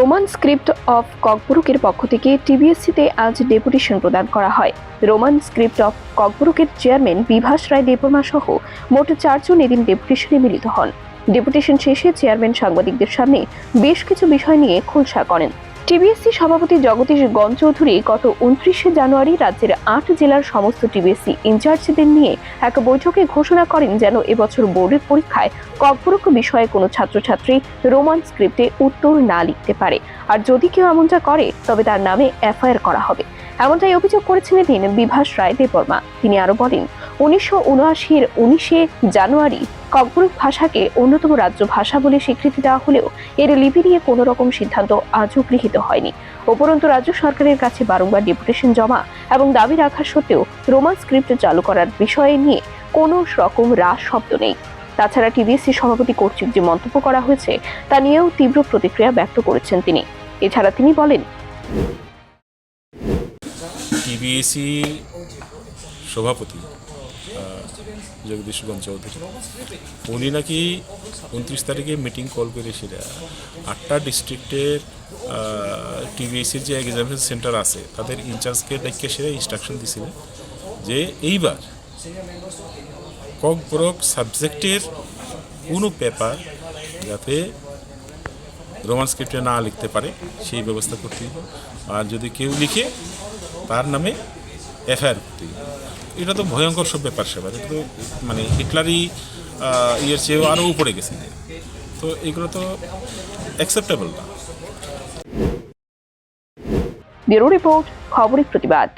Roman script of ককবুরুকের পক্ষ থেকে টিবিএসসিতে আজ ডেপুটেশন প্রদান করা হয়। রোমান স্ক্রিপ্ট অফ ককবুরুকের চেয়ারম্যান বিভাস রায় দেববর্মা সহ মোট চারজন এদিন ডেপুটেশনে মিলিত হন। ডেপুটেশন শেষে চেয়ারম্যান সাংবাদিকদের সামনে বেশ কিছু বিষয় নিয়ে খোলসা করেন। টিবিএসসি সভাপতি জগদীশ গঞ্জ চৌধুরী গত উনত্রিশে জানুয়ারি রাজ্যের আট জেলার সমস্ত টিবিএসসি ইনচার্জদের নিয়ে এক বৈঠকে ঘোষণা করেন যেন এবছর বোর্ডের পরীক্ষায় কর্পোরক বিষয়ে কোনো ছাত্রছাত্রী রোমান স্ক্রিপ্টে উত্তর না লিখতে পারে। আর যদি কেউ এমনটা করে, তবে তার নামে এফআইআর করা হবে। এমনটাই অভিযোগ করেছেন এদিন বিভাস রায় দেববর্মা। তিনি আরও বলেন উনিশশো উনআশির উনিশে জানুয়ারি ককবরক ভাষাকে অন্যতম রাজ্য ভাষা বলে স্বীকৃতি দেওয়া হলেও এর লিপি নিয়ে কোনো রকম সিদ্ধান্ত আজও গৃহীত হয়নি। উপরন্তু রাজ্য সরকারের কাছে বারংবার ডেপুটেশন জমা এবং দাবি রাখা সত্ত্বেও রোমান স্ক্রিপ্ট চালু করার বিষয়ে নিয়ে কোনো রকম হ্রাস শব্দ নেই। তাছাড়া টিবিএসসি সভাপতি কর্তৃক যে মন্তব্য করা হয়েছে, তা নিয়েও তীব্র প্রতিক্রিয়া ব্যক্ত করেছেন তিনি। এছাড়া তিনি বলেন টিবিএসি সভাপতি জগদীশগঞ্জ চৌধুরী। উনি নাকি উনত্রিশ তারিখে মিটিং কল করে সেটা আটটা ডিস্ট্রিক্টের টিবিএসির যে এক্সামিনেশন সেন্টার আছে, তাদের ইনচার্জকে ডেকে সেটা ইনস্ট্রাকশন দিছিল যে এইবার কক বরক সাবজেক্টের কোনো পেপার যাতে রোমান স্ক্রিপ্টে না লিখতে পারে, সেই ব্যবস্থা করতে আর যদি কেউ লিখে, তার নামে এফআইআর করতে এটা তো ভয়ঙ্কর সব ব্যাপার সেবার। এটা তো মানে হিটলারই ইয়ের চেয়েও আরও উপরে গেছে। তো এগুলো তো অ্যাকসেপ্টেবল না। ব্যুরো রিপোর্ট, খবরের প্রতিবাদ।